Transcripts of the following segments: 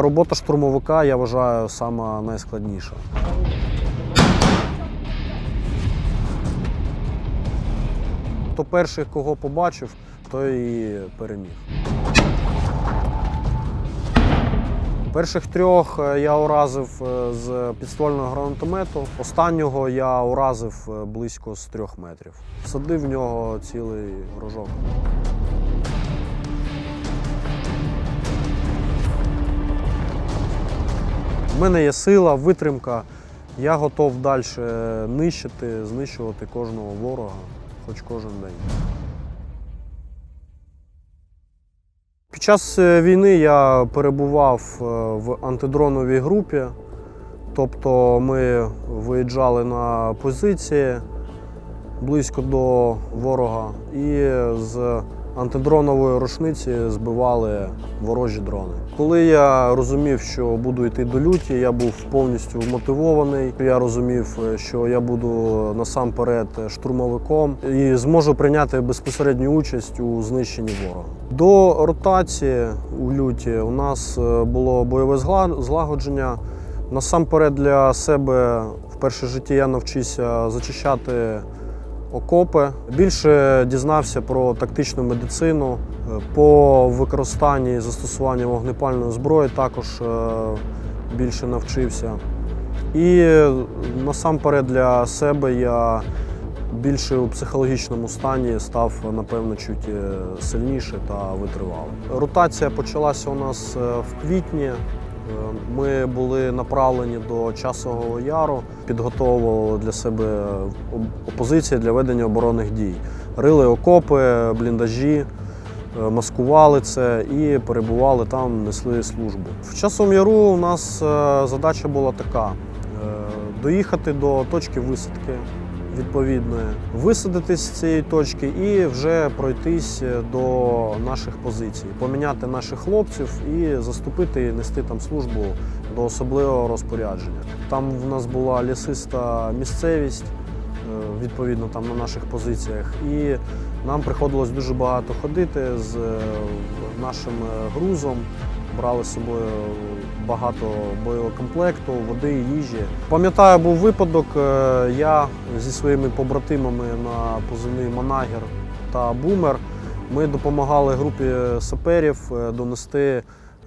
Робота штурмовика, я вважаю, сама найскладніша. Хто перший, кого побачив, той і переміг. Перших трьох е, я уразив е, з підствольного гранатомету. Останнього я уразив е, близько з трьох метрів. Садив в нього цілий рожок. У мене є сила, витримка. Я готов далі нищити, знищувати кожного ворога, хоч кожен день. Під час е, війни я перебував е, в антидроновій групі, тобто ми виїжджали на позиції близько до ворога і з антидронової рушниці збивали ворожі дрони. Коли я розумів, що буду йти до люті, я був повністю мотивований. Я розумів, що я буду насамперед штурмовиком і зможу прийняти безпосередню участь у знищенні ворога. До ротації у люті у нас е, було бойове злагодження. Насамперед для себе в перше житті я навчився зачищати окопи. Більше дізнався про тактичну медицину. Е, По використанні і застосуванні вогнепальної зброї також е, більше навчився. І е, насамперед для себе я більше у психологічному стані став, напевно, чуть сильніше та витривалий. Ротація почалася у нас в квітні. Е, Ми були направлені до Часового Яру, підготовували для себе опозиції для ведення оборонних дій. Рили окопи, бліндажі, е, маскували це і перебували там, несли службу. В Часовому Яру у нас е, задача була така: доїхати до точки висадки відповідної, висадитись з цієї точки і вже пройтись до наших позицій, поміняти наших хлопців і заступити і нести там службу до особливого розпорядження. Там в нас була лісиста місцевість, е, відповідно там на наших позиціях, і нам приходилось дуже багато ходити з е, нашим е, грузом. Брали з собою багато боєкомплекту, води, їжі. Пам'ятаю, був випадок. е, Я зі своїми побратимами на позивний Манагер та Бумер. Ми допомагали групі саперів е, донести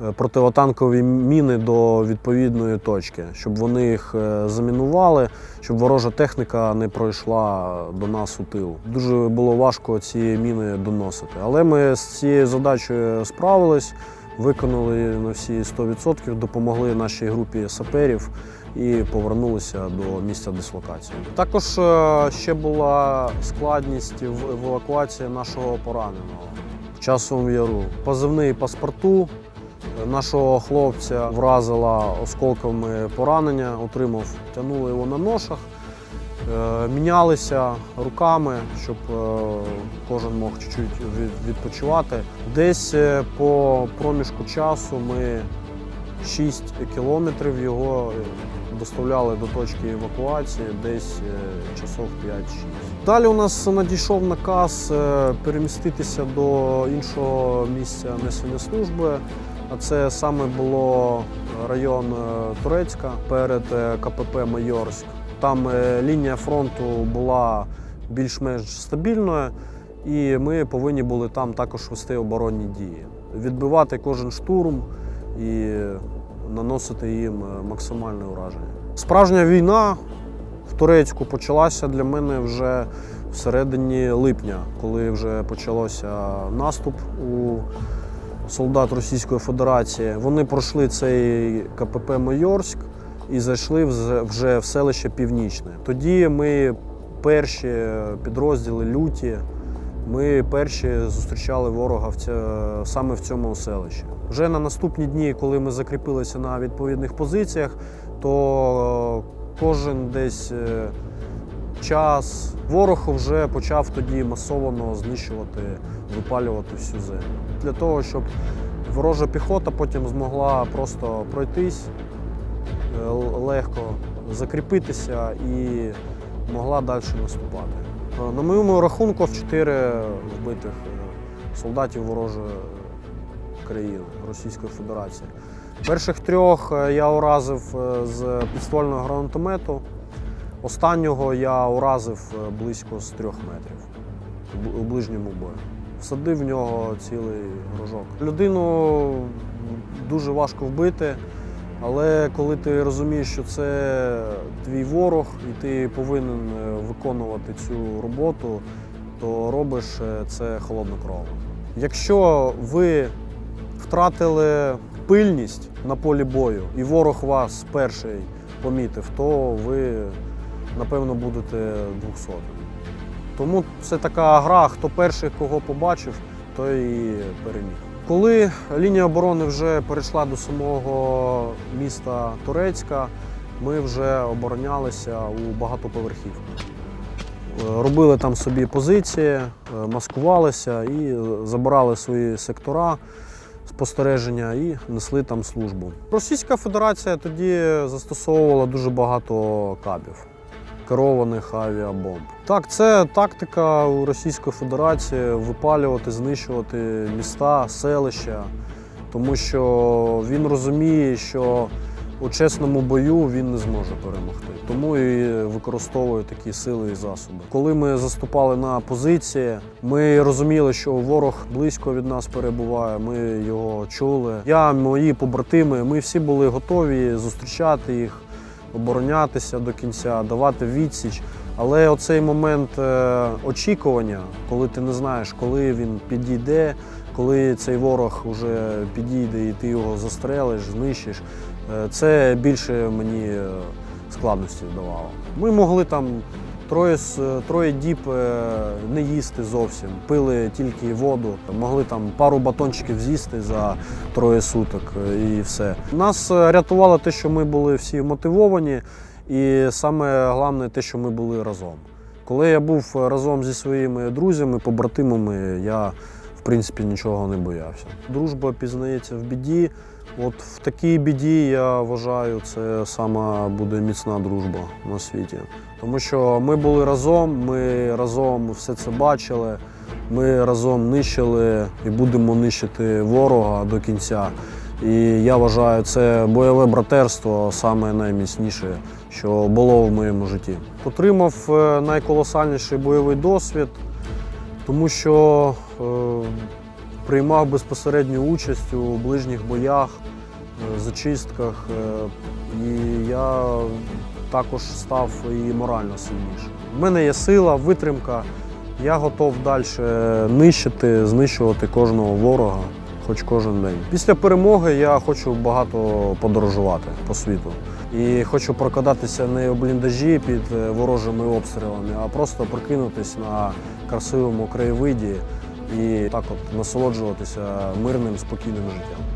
е, противотанкові міни до відповідної точки, щоб вони їх замінували, щоб ворожа техніка не пройшла до нас у тил. Дуже було важко ці міни доносити. Але ми з цією задачею справились, виконали на всі 100%, допомогли нашій групі саперів і повернулися до місця дислокації. Також е, ще була складність в евакуації нашого пораненого в яру. Позивний паспорту е, нашого хлопця вразила осколками поранення, отримав, тягнули його на ношах. Е, Мінялися руками, щоб е, кожен мог чуть-чуть відпочивати. Десь е, по проміжку часу ми 6 кілометрів його доставляли до точки евакуації, десь часов 5-6. Далі у нас надійшов наказ переміститися до іншого місця несення служби. А це саме було район Турецька перед КПП Майорськ. Там е, лінія фронту була більш-менш стабільною, і ми повинні були там також вести оборонні дії, відбивати кожен штурм і наносити їм е, максимальне ураження. Справжня війна в Турецьку почалася для мене вже в середині липня, коли вже почався наступ у солдат Російської Федерації. Вони пройшли цей КПП Майорськ і зайшли вже в селище Північне. Тоді ми перші підрозділи люті. Ми перші зустрічали ворога в ця- саме в цьому селищі. Вже на наступні дні, коли ми закріпилися на відповідних позиціях, то е, кожен десь е, час ворог вже почав тоді масово знищувати, випалювати всю землю. Для того, щоб ворожа піхота потім змогла просто пройтись е, легко, закріпитися і могла далі наступати. Е, На моєму рахунку в 4 вбитих е, солдатів ворожої країни Російської Федерації. Перших трьох е, я уразив з підствольного гранатомету. Останнього я уразив близько з трьох метрів у ближньому бою. Всадив в нього цілий рожок. Людину дуже важко вбити, але коли ти розумієш, що це твій ворог і ти повинен е, виконувати цю роботу, то робиш е, це холоднокровно. Якщо ви втратили пильність на полі бою, і ворог вас перший помітив, то ви напевно будете 200. Тому це така гра, хто перший кого побачив, той і переміг. Коли лінія оборони вже перейшла до самого міста Турецька, ми вже оборонялися у багатоповерхівках. Е, Робили там собі позиції, е, маскувалися і забирали свої сектора спостереження і несли там службу. Російська Федерація тоді застосовувала дуже багато кабів, керованих авіабомб. Так, це тактика у Російської Федерації випалювати, знищувати міста, селища, тому що він розуміє, що у чесному бою він не зможе перемогти. Тому і використовує такі сили і засоби. Коли ми заступали на позиції, ми розуміли, що ворог близько від нас перебуває. Ми його чули. Я, мої побратими, ми всі були готові зустрічати їх, оборонятися до кінця, давати відсіч. Але оцей момент е, очікування, коли ти не знаєш, коли він підійде, коли цей ворог вже підійде і ти його застрелиш, знищиш, е, це більше мені е, складності давало. Ми могли там троє, троє діб е, не їсти зовсім, пили тільки воду, могли там пару батончиків з'їсти за троє суток е, і все. Нас е, рятувало те, що ми були всі мотивовані, і саме головне те, що ми були разом. Коли я був разом зі своїми друзями, побратимами, я в принципі нічого не боявся. Дружба пізнається в біді. От в такій біді я вважаю, це сама буде міцна дружба на світі. Тому що ми були разом, ми разом все це бачили, ми разом нищили і будемо нищити ворога до кінця. І я вважаю, це бойове братерство саме найміцніше, що було в моєму житті. Отримав е, найколосальніший бойовий досвід, тому що е, приймав безпосередню участь у ближніх боях, е, зачистках, е, і я також став і морально сильнішим. У мене є сила, витримка. Я готов далі нищити, знищувати кожного ворога, хоч кожен день. Після перемоги я хочу багато подорожувати по світу. І хочу прокидатися не у бліндажі під е, ворожими обстрілами, а просто прокинутись на красивому краєвиді і так от насолоджуватися мирним, спокійним життям.